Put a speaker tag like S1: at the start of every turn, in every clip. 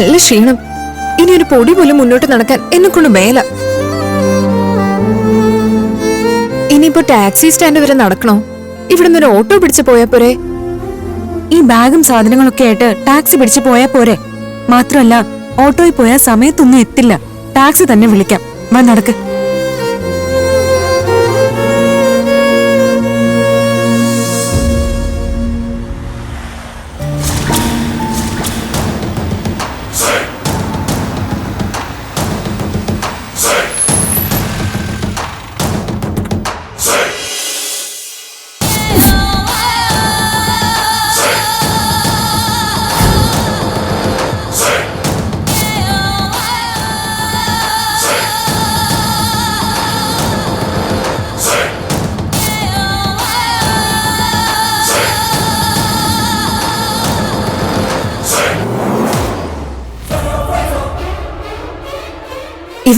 S1: നല്ല ക്ഷീണം. ഇനി ഒരു പൊടി പോലും മുന്നോട്ട് നടക്കാൻ എന്നെ കൊണ്ട് മേല. ഇനിയിപ്പോ ടാക്സി സ്റ്റാൻഡ് വരെ നടക്കണോ? ഇവിടുന്ന് ഒരു ഓട്ടോ പിടിച്ചു പോയാ പോരെ?
S2: ഈ ബാഗും സാധനങ്ങളൊക്കെ ആയിട്ട് ടാക്സി പിടിച്ചു പോയാ പോരെ? മാത്രമല്ല ഓട്ടോയിൽ പോയാൽ സമയത്തൊന്നും എത്തില്ല. ടാക്സി തന്നെ വിളിക്കാം. വാ നടക്ക്.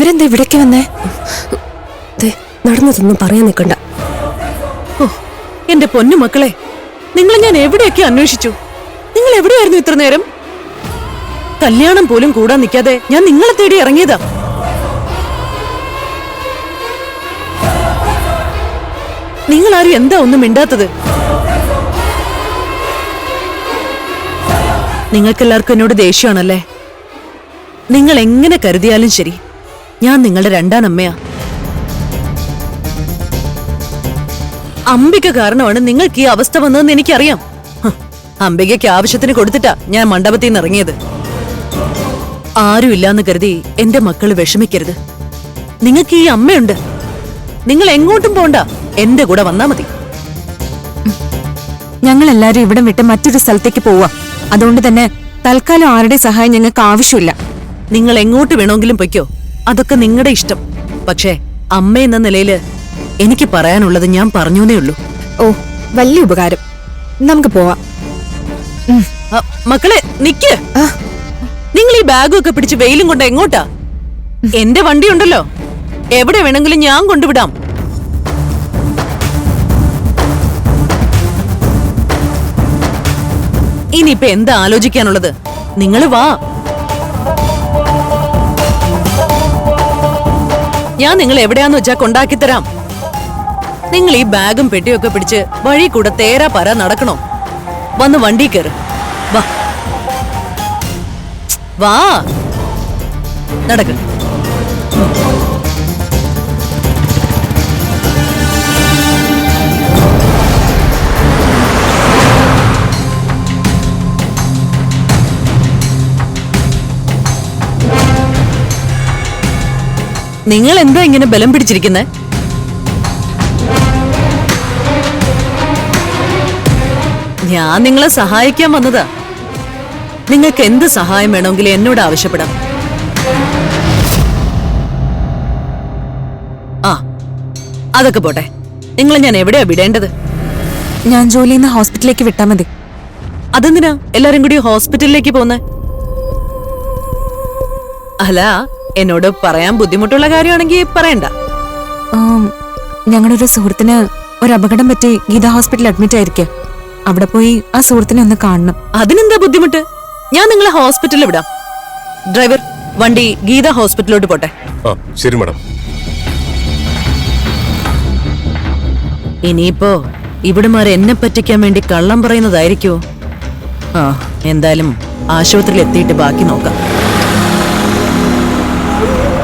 S1: ഇവരെന്താ ഇവിടേക്ക് വന്നേ?
S3: നടന്നതൊന്നും പറയാൻ നിൽക്കണ്ട.
S4: ഓ, എന്റെ പൊന്നു മക്കളെ നിങ്ങളെ ഞാൻ എവിടെയൊക്കെ അന്വേഷിച്ചു? നിങ്ങൾ എവിടെയായിരുന്നു ഇത്ര നേരം? കല്യാണം പോലും കൂടാൻ നിൽക്കാതെ ഞാൻ നിങ്ങളെ തേടി ഇറങ്ങിയതാ. നിങ്ങൾ ആരും എന്താ ഒന്നും മിണ്ടാത്തത്? നിങ്ങൾക്കെല്ലാവർക്കും എന്നോട് ദേഷ്യമാണല്ലേ? നിങ്ങൾ എങ്ങനെ കരുതിയാലും ശരി. ഞാൻ നിങ്ങളുടെ രണ്ടാം അമ്മയാ അംബിക കാരണമാണ് നിങ്ങൾക്ക് ഈ അവസ്ഥ വന്നതെന്ന് എനിക്കറിയാം. അംബികയ്ക്ക് ആവശ്യത്തിന് കൊടുത്തിട്ടാ ഞാൻ മണ്ഡപത്തിൽ നിന്ന് ഇറങ്ങിയത്. ആരുമില്ലാന്ന് കരുതി എന്റെ മക്കൾ വിഷമിക്കരുത്. നിങ്ങൾക്ക് ഈ അമ്മയുണ്ട്. നിങ്ങൾ എങ്ങോട്ടും പോണ്ട. എന്റെ കൂടെ വന്നാ മതി.
S2: ഞങ്ങൾ എല്ലാരും ഇവിടം വിട്ട് മറ്റൊരു സ്ഥലത്തേക്ക് പോവാ. അതുകൊണ്ട് തന്നെ തൽക്കാലം ആരുടെ സഹായം ഞങ്ങൾക്ക് ആവശ്യമില്ല.
S4: നിങ്ങൾ എങ്ങോട്ട് വേണമെങ്കിലും പൊയ്ക്കോ. അതൊക്കെ നിങ്ങളുടെ ഇഷ്ടം. പക്ഷേ അമ്മ എന്ന നിലയിൽ എനിക്ക് പറയാനുള്ളത് ഞാൻ പറഞ്ഞേ ഉള്ളൂ.
S1: ഓ വലിയ ഉപകാരം. നമുക്ക് പോവാം.
S4: മക്കളെ നിക്ക്. നിങ്ങൾ ഈ ബാഗും ഒക്കെ പിടിച്ച് വെയിലും കൊണ്ട് എങ്ങോട്ടാ? എന്റെ വണ്ടി ഉണ്ടല്ലോ എവിടെ വേണമെങ്കിലും ഞാൻ കൊണ്ടുവിടാം. ഇനിയിപ്പൊ എന്താ ആലോചിക്കാനുള്ളത്? നിങ്ങൾ വാ. ഞാൻ നിങ്ങൾ എവിടെയാന്ന് വെച്ചാ കൊണ്ടാക്കി തരാം. നിങ്ങൾ ഈ ബാഗും പെട്ടിയൊക്കെ പിടിച്ച് വഴി കൂടെ തേരാ പര നടക്കണോ? വന്ന് വണ്ടി കയറ് വാ. വാ. നടക്ക്. നിങ്ങൾ എന്താ ഇങ്ങനെ ബലം പിടിച്ചിരിക്കുന്നത് ഞാൻ നിങ്ങളെ സഹായിക്കാൻ വന്നതാ. നിങ്ങൾക്ക് എന്ത് സഹായം വേണമെങ്കിലും എന്നോട് ആവശ്യപ്പെടാം. ആ അതൊക്കെ പോട്ടെ. നിങ്ങളെ ഞാൻ എവിടെയാ വിടേണ്ടത്?
S2: ഞാൻ ജോലി ചെയ്യുന്ന ഹോസ്പിറ്റലിലേക്ക് വിട്ടാ മതി.
S4: അതെന്തിനാ? എല്ലാരും കൂടി ഹോസ്പിറ്റലിലേക്ക് പോന്നെ? അല്ല എന്നോട് പറയാൻ ബുദ്ധിമുട്ടുള്ള കാര്യമാണെങ്കിൽ പറയണ്ട.
S2: ഞങ്ങളുടെ ഒരു സുഹൃത്തിന് ഒരു അപകടം പറ്റി ഗീത ഹോസ്പിറ്റലിൽ അഡ്മിറ്റ് ആയിരിക്കെ. അവിടെ പോയി ആ സുഹൃത്തിനെ ഒന്ന് കാണണം.
S4: അതിനെന്താ ബുദ്ധിമുട്ട്? ഞാൻ നിങ്ങളെ ഹോസ്പിറ്റലിൽ വിടാം. ഡ്രൈവർ വണ്ടി ഗീത ഹോസ്പിറ്റലിലോട്ട് പോട്ടെ.
S5: ആ ശരി മാഡം.
S4: ഇനിയിപ്പോ ഇവിടുമാരെ എന്നെ പറ്റിക്കാൻ വേണ്ടി കള്ളം പറയുന്നതായിരിക്കുമോ ആ എന്തായാലും ആശുപത്രിയിൽ എത്തിയിട്ട് ബാക്കി നോക്കാം. Yeah.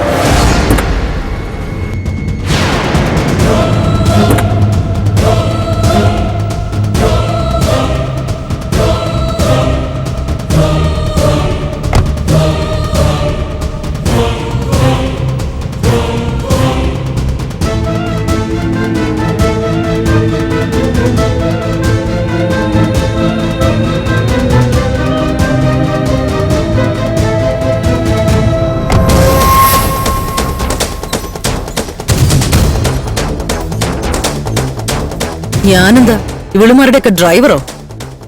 S4: ഞാനെന്താ? ഇവളുമാരുടെയൊക്കെ ഡ്രൈവറോ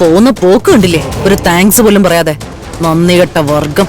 S4: പോകുന്ന പോക്ക് കണ്ടില്ലേ? ഒരു താങ്ക്സ് പോലും പറയാതെ. നന്ദി കെട്ട വർഗം.